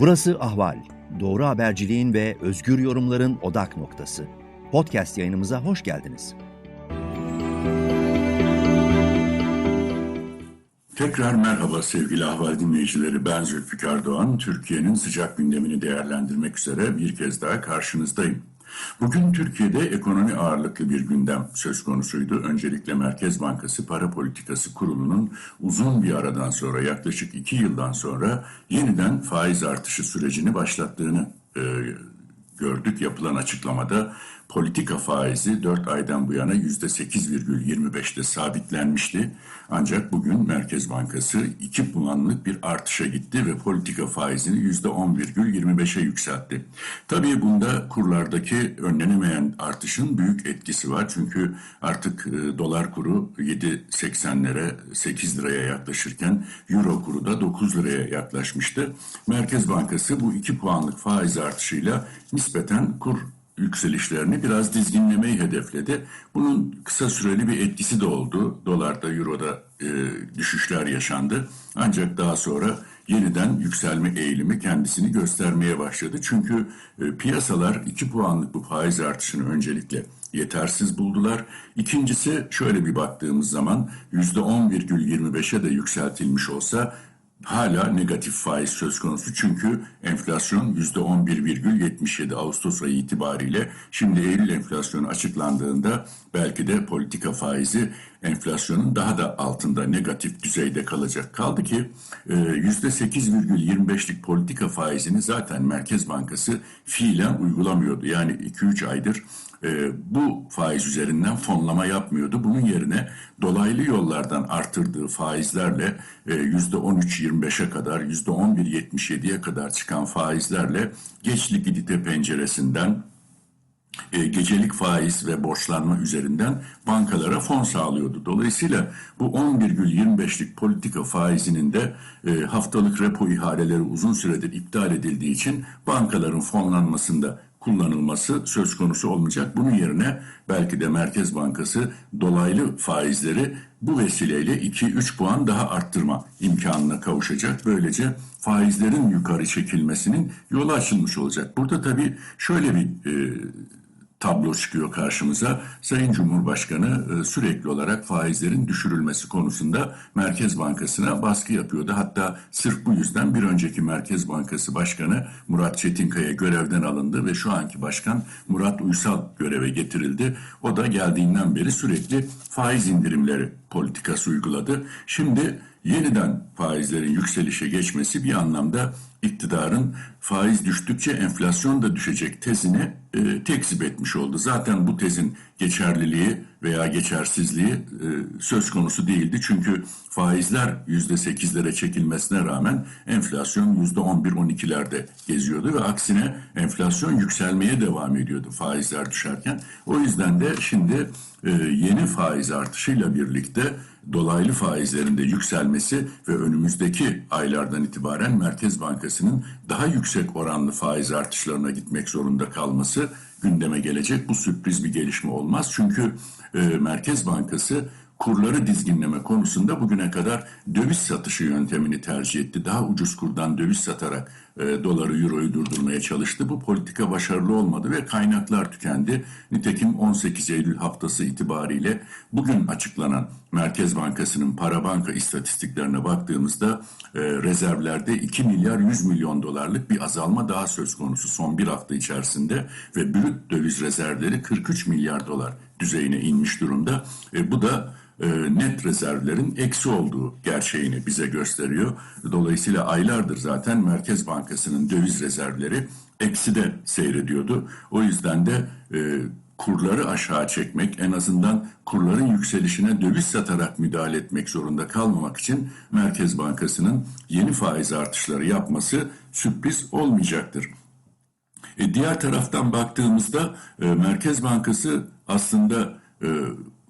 Burası Ahval. Doğru haberciliğin ve özgür yorumların odak noktası. Podcast yayınımıza hoş geldiniz. Tekrar merhaba sevgili Ahval dinleyicileri. Ben Zülfikar Doğan. Türkiye'nin sıcak gündemini değerlendirmek üzere bir kez daha karşınızdayım. Bugün Türkiye'de ekonomi ağırlıklı bir gündem söz konusuydu. Öncelikle Merkez Bankası Para Politikası Kurulu'nun uzun bir aradan sonra yaklaşık iki yıldan sonra yeniden faiz artışı sürecini başlattığını e, gördük. Yapılan açıklamada politika faizi 4 aydan bu yana %8,25'te sabitlenmişti. Ancak bugün Merkez Bankası 2 puanlık bir artışa gitti ve politika faizini %10,25'e yükseltti. Tabii bunda kurlardaki önlenemeyen artışın büyük etkisi var. Çünkü artık e, dolar kuru 7.80'lere 8 liraya yaklaşırken euro kuru da 9 liraya yaklaşmıştı. Merkez Bankası bu 2 puanlık faiz artışıyla nispeten kur yükselişlerini biraz dizginlemeyi hedefledi. Bunun kısa süreli bir etkisi de oldu. Dolarda, Euro'da e, düşüşler yaşandı. Ancak daha sonra yeniden yükselme eğilimi kendisini göstermeye başladı. Çünkü e, piyasalar 2 puanlık bu faiz artışını öncelikle yetersiz buldular. İkincisi şöyle bir baktığımız zaman %10,25'e de yükseltilmiş olsa hala negatif faiz söz konusu. Çünkü enflasyon %11,77 Ağustos ayı itibariyle şimdi Eylül enflasyonu açıklandığında belki de politika faizi enflasyonun daha da altında negatif düzeyde kalacak. Kaldı ki %8,25'lik e, politika faizini zaten Merkez Bankası fiilen uygulamıyordu. Yani 2-3 aydır e, bu faiz üzerinden fonlama yapmıyordu. Bunun yerine dolaylı yollardan artırdığı faizlerle e, %13-25'e kadar, %11-77'ye kadar çıkan faizlerle geç likidite penceresinden e, gecelik faiz ve borçlanma üzerinden bankalara fon sağlıyordu. Dolayısıyla bu 11,25'lik politika faizinin de e, haftalık repo ihaleleri uzun süredir iptal edildiği için bankaların fonlanmasında kullanılması söz konusu olmayacak. Bunun yerine belki de Merkez Bankası dolaylı faizleri bu vesileyle 2-3 puan daha arttırma imkanına kavuşacak. Böylece faizlerin yukarı çekilmesinin yolu açılmış olacak. Burada tabii şöyle bir e, tablo çıkıyor karşımıza. Sayın Cumhurbaşkanı e, sürekli olarak faizlerin düşürülmesi konusunda Merkez Bankası'na baskı yapıyordu. Hatta sırf bu yüzden bir önceki Merkez Bankası Başkanı Murat Çetinkaya görevden alındı ve şu anki başkan Murat Uysal göreve getirildi. O da geldiğinden beri sürekli faiz indirimleri politikası uyguladı. Şimdi yeniden faizlerin yükselişe geçmesi bir anlamda iktidarın faiz düştükçe enflasyon da düşecek tezini e, tekzip etmiş oldu. Zaten bu tezin geçerliliği veya geçersizliği e, söz konusu değildi. Çünkü faizler yüzde sekizlere çekilmesine rağmen enflasyon yüzde on bir on ikilerde geziyordu ve aksine enflasyon yükselmeye devam ediyordu faizler düşerken. O yüzden de şimdi e, yeni faiz artışıyla birlikte dolaylı faizlerin de yükselmesi ve önümüzdeki aylardan itibaren Merkez Bankası'nın daha yüksek oranlı faiz artışlarına gitmek zorunda kalması gündeme gelecek. Bu sürpriz bir gelişme olmaz. Çünkü e, Merkez Bankası kurları dizginleme konusunda bugüne kadar döviz satışı yöntemini tercih etti. Daha ucuz kurdan döviz satarak e, doları, euroyu durdurmaya çalıştı. Bu politika başarılı olmadı ve kaynaklar tükendi. Nitekim 18 Eylül haftası itibariyle bugün açıklanan Merkez Bankası'nın para banka istatistiklerine baktığımızda e, rezervlerde 2 milyar 100 milyon dolarlık bir azalma daha söz konusu son bir hafta içerisinde ve brüt döviz rezervleri 43 milyar dolar düzeyine inmiş durumda. E, bu da net rezervlerin eksi olduğu gerçeğini bize gösteriyor. Dolayısıyla aylardır zaten Merkez Bankası'nın döviz rezervleri eksi de seyrediyordu. O yüzden de e, kurları aşağı çekmek, en azından kurların yükselişine döviz satarak müdahale etmek zorunda kalmamak için Merkez Bankası'nın yeni faiz artışları yapması sürpriz olmayacaktır. E, diğer taraftan baktığımızda e, Merkez Bankası aslında e,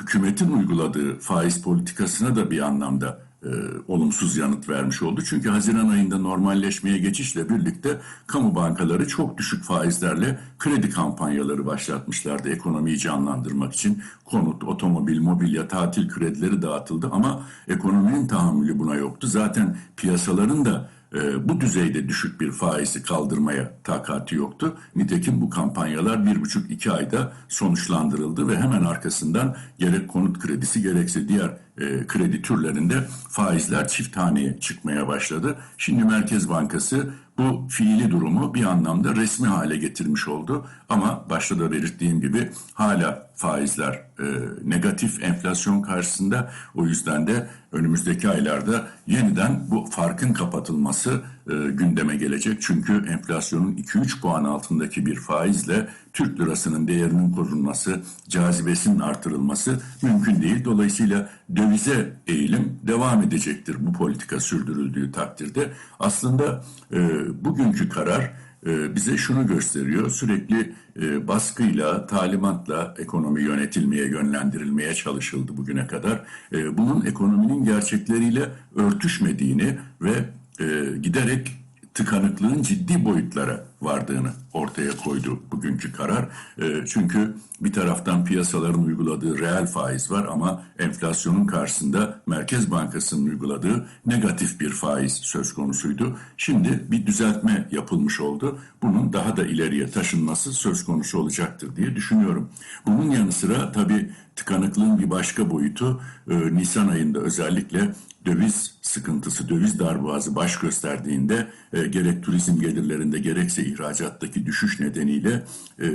hükümetin uyguladığı faiz politikasına da bir anlamda e, olumsuz yanıt vermiş oldu. Çünkü Haziran ayında normalleşmeye geçişle birlikte kamu bankaları çok düşük faizlerle kredi kampanyaları başlatmışlardı ekonomiyi canlandırmak için. Konut, otomobil, mobilya, tatil kredileri dağıtıldı ama ekonominin tahammülü buna yoktu. Zaten piyasaların da e, bu düzeyde düşük bir faizi kaldırmaya takati yoktu. Nitekim bu kampanyalar bir buçuk iki ayda sonuçlandırıldı ve hemen arkasından gerek konut kredisi gerekse diğer e, kredi türlerinde faizler çift haneye çıkmaya başladı. Şimdi Merkez Bankası bu fiili durumu bir anlamda resmi hale getirmiş oldu. Ama başta da belirttiğim gibi hala faizler e, negatif enflasyon karşısında. O yüzden de önümüzdeki aylarda yeniden bu farkın kapatılması e, gündeme gelecek. Çünkü enflasyonun 2-3 puan altındaki bir faizle Türk lirasının değerinin korunması, cazibesinin artırılması mümkün değil. Dolayısıyla dövize eğilim devam edecektir bu politika sürdürüldüğü takdirde. Aslında e, bugünkü karar e, bize şunu gösteriyor. Sürekli e, baskıyla, talimatla ekonomi yönetilmeye, yönlendirilmeye çalışıldı bugüne kadar. Bunun ekonominin gerçekleriyle örtüşmediğini ve e, giderek tıkanıklığın ciddi boyutlara vardığını ortaya koydu bugünkü karar. E, çünkü bir taraftan piyasaların uyguladığı reel faiz var ama enflasyonun karşısında Merkez Bankası'nın uyguladığı negatif bir faiz söz konusuydu. Şimdi bir düzeltme yapılmış oldu. Bunun daha da ileriye taşınması söz konusu olacaktır diye düşünüyorum. Bunun yanı sıra tabii tıkanıklığın bir başka boyutu e, Nisan ayında özellikle döviz sıkıntısı, döviz darboğazı baş gösterdiğinde e, gerek turizm gelirlerinde gerekse ihracattaki düşüş nedeniyle e,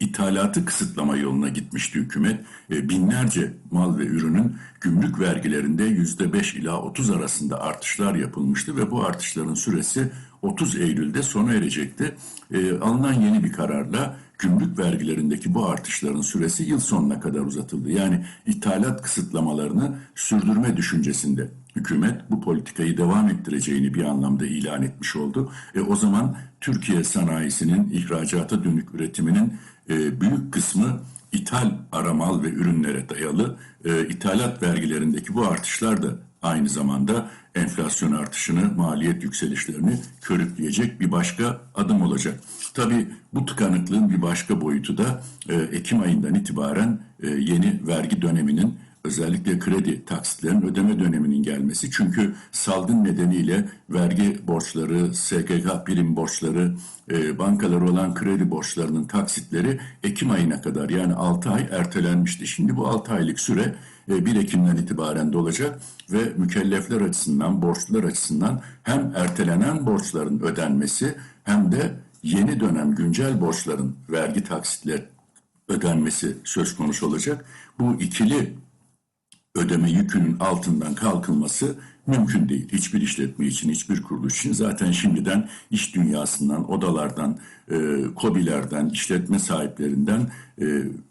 ithalatı kısıtlama yoluna gitmişti hükümet. E, binlerce mal ve ürünün gümrük vergilerinde yüzde beş ila 30 arasında artışlar yapılmıştı ve bu artışların süresi 30 Eylül'de sona erecekti. E, alınan yeni bir kararla gümrük vergilerindeki bu artışların süresi yıl sonuna kadar uzatıldı. Yani ithalat kısıtlamalarını sürdürme düşüncesinde hükümet bu politikayı devam ettireceğini bir anlamda ilan etmiş oldu. E, o zaman Türkiye sanayisinin ihracata dönük üretiminin e, büyük kısmı ithal aramal ve ürünlere dayalı. E, ithalat vergilerindeki bu artışlar da aynı zamanda enflasyon artışını, maliyet yükselişlerini körükleyecek bir başka adım olacak. Tabii bu tıkanıklığın bir başka boyutu da e, Ekim ayından itibaren e, yeni vergi döneminin özellikle kredi taksitlerin ödeme döneminin gelmesi. Çünkü salgın nedeniyle vergi borçları, SGK prim borçları, e, bankalara olan kredi borçlarının taksitleri Ekim ayına kadar yani 6 ay ertelenmişti. Şimdi bu 6 aylık süre 1 Ekim'den itibaren dolacak ve mükellefler açısından, borçlular açısından hem ertelenen borçların ödenmesi hem de yeni dönem güncel borçların vergi taksitler ödenmesi söz konusu olacak. Bu ikili ödeme yükünün altından kalkılması mümkün değil. Hiçbir işletme için, hiçbir kuruluş için zaten şimdiden iş dünyasından, odalardan, e, kobilerden, işletme sahiplerinden e,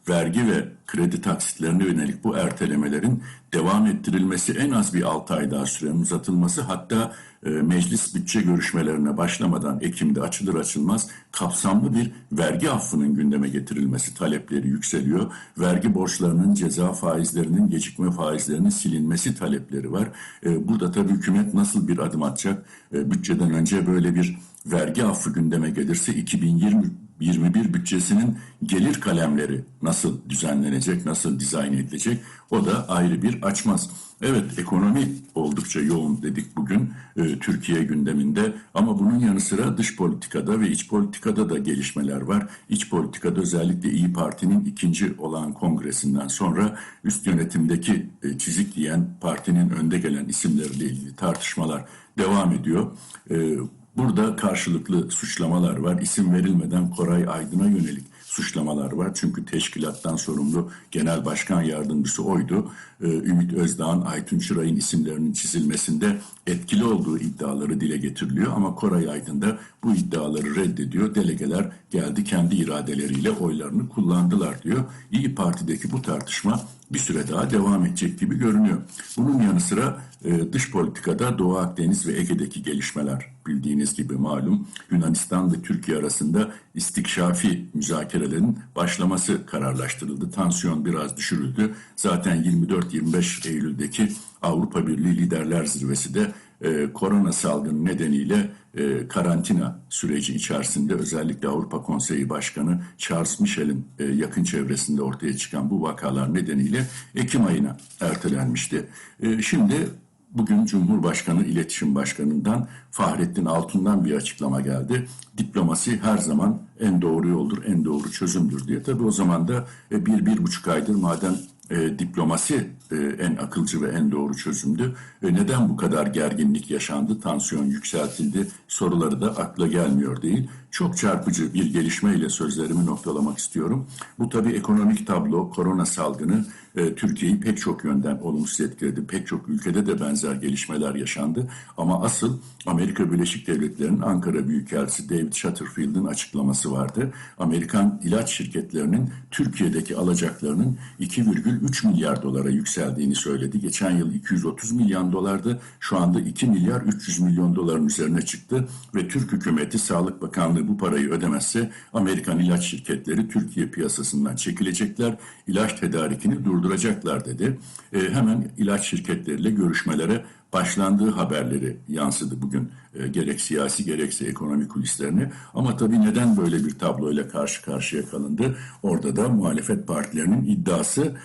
vergi ve kredi taksitlerine yönelik bu ertelemelerin devam ettirilmesi en az bir 6 ay daha sürenin uzatılması hatta e, meclis bütçe görüşmelerine başlamadan Ekim'de açılır açılmaz kapsamlı bir vergi affının gündeme getirilmesi talepleri yükseliyor. Vergi borçlarının ceza faizlerinin gecikme faizlerinin silinmesi talepleri var. E, burada tabii hükümet nasıl bir adım atacak? E, bütçeden önce böyle bir vergi affı gündeme gelirse 2020 21 bütçesinin gelir kalemleri nasıl düzenlenecek, nasıl dizayn edilecek o da ayrı bir açmaz. Evet ekonomi oldukça yoğun dedik bugün e, Türkiye gündeminde ama bunun yanı sıra dış politikada ve iç politikada da gelişmeler var. İç politikada özellikle İyi Parti'nin ikinci olan kongresinden sonra üst yönetimdeki e, çizik diyen partinin önde gelen isimleriyle ilgili tartışmalar devam ediyor. E, Burada karşılıklı suçlamalar var. İsim verilmeden Koray Aydın'a yönelik suçlamalar var. Çünkü teşkilattan sorumlu genel başkan yardımcısı oydu. Ee, Ümit Özdağ'ın, Aytun Çıray'ın isimlerinin çizilmesinde etkili olduğu iddiaları dile getiriliyor. Ama Koray Aydın da bu iddiaları reddediyor. Delegeler geldi kendi iradeleriyle oylarını kullandılar diyor. İyi Parti'deki bu tartışma bir süre daha devam edecek gibi görünüyor. Bunun yanı sıra e, dış politikada Doğu Akdeniz ve Ege'deki gelişmeler bildiğiniz gibi malum Yunanistan ve Türkiye arasında istikşafi müzakerelerin başlaması kararlaştırıldı. Tansiyon biraz düşürüldü. Zaten 24-25 Eylül'deki Avrupa Birliği Liderler Zirvesi de e, korona salgını nedeniyle e, karantina süreci içerisinde özellikle Avrupa Konseyi Başkanı Charles Michel'in e, yakın çevresinde ortaya çıkan bu vakalar nedeniyle Ekim ayına ertelenmişti. E, şimdi bugün Cumhurbaşkanı İletişim Başkanı'ndan Fahrettin Altun'dan bir açıklama geldi. Diplomasi her zaman en doğru yoldur, en doğru çözümdür diye. Tabii o zaman da e, bir, bir buçuk aydır madem e, diplomasi e, en akılcı ve en doğru çözümdü. E, neden bu kadar gerginlik yaşandı, tansiyon yükseltildi soruları da akla gelmiyor değil. Çok çarpıcı bir gelişmeyle sözlerimi noktalamak istiyorum. Bu tabii ekonomik tablo, korona salgını e, Türkiye'yi pek çok yönden olumsuz etkiledi. Pek çok ülkede de benzer gelişmeler yaşandı. Ama asıl Amerika Birleşik Devletleri'nin Ankara Büyükelçisi David Shutterfield'ın açıklaması vardı. Amerikan ilaç şirketlerinin Türkiye'deki alacaklarının 2,3 milyar dolara yükseldiğini söyledi. Geçen yıl 230 milyon dolardı. Şu anda 2 milyar 300 milyon doların üzerine çıktı ve Türk hükümeti Sağlık Bakanlığı bu parayı ödemezse Amerikan ilaç şirketleri Türkiye piyasasından çekilecekler. ilaç tedarikini durduracaklar dedi. E, hemen ilaç şirketleriyle görüşmelere başlandığı haberleri yansıdı bugün e, gerek siyasi gerekse ekonomik kulislerine. Ama tabii neden böyle bir tabloyla karşı karşıya kalındı? Orada da muhalefet partilerinin iddiası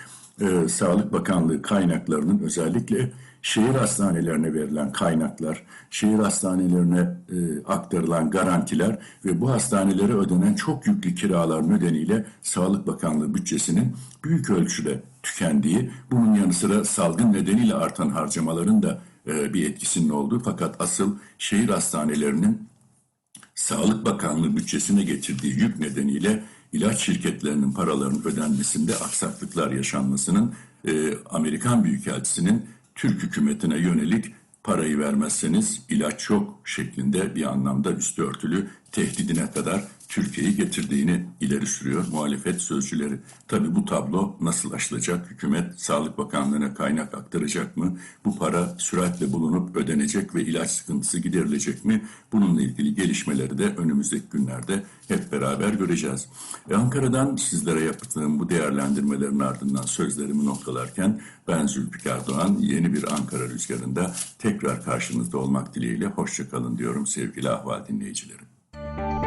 e, Sağlık Bakanlığı kaynaklarının özellikle şehir hastanelerine verilen kaynaklar, şehir hastanelerine e, aktarılan garantiler ve bu hastanelere ödenen çok yüklü kiralar nedeniyle Sağlık Bakanlığı bütçesinin büyük ölçüde tükendiği, bunun yanı sıra salgın nedeniyle artan harcamaların da e, bir etkisinin olduğu fakat asıl şehir hastanelerinin Sağlık Bakanlığı bütçesine getirdiği yük nedeniyle ilaç şirketlerinin paralarının ödenmesinde aksaklıklar yaşanmasının e, Amerikan Büyükelçisi'nin Türk hükümetine yönelik parayı vermezseniz ilaç yok şeklinde bir anlamda üstü örtülü tehdidine kadar Türkiye'yi getirdiğini ileri sürüyor muhalefet sözcüleri. Tabi bu tablo nasıl aşılacak? Hükümet Sağlık Bakanlığı'na kaynak aktaracak mı? Bu para süratle bulunup ödenecek ve ilaç sıkıntısı giderilecek mi? Bununla ilgili gelişmeleri de önümüzdeki günlerde hep beraber göreceğiz. E Ankara'dan sizlere yaptığım bu değerlendirmelerin ardından sözlerimi noktalarken ben Zülfikar Doğan yeni bir Ankara rüzgarında tekrar karşınızda olmak dileğiyle hoşçakalın diyorum sevgili ahval dinleyicilerim.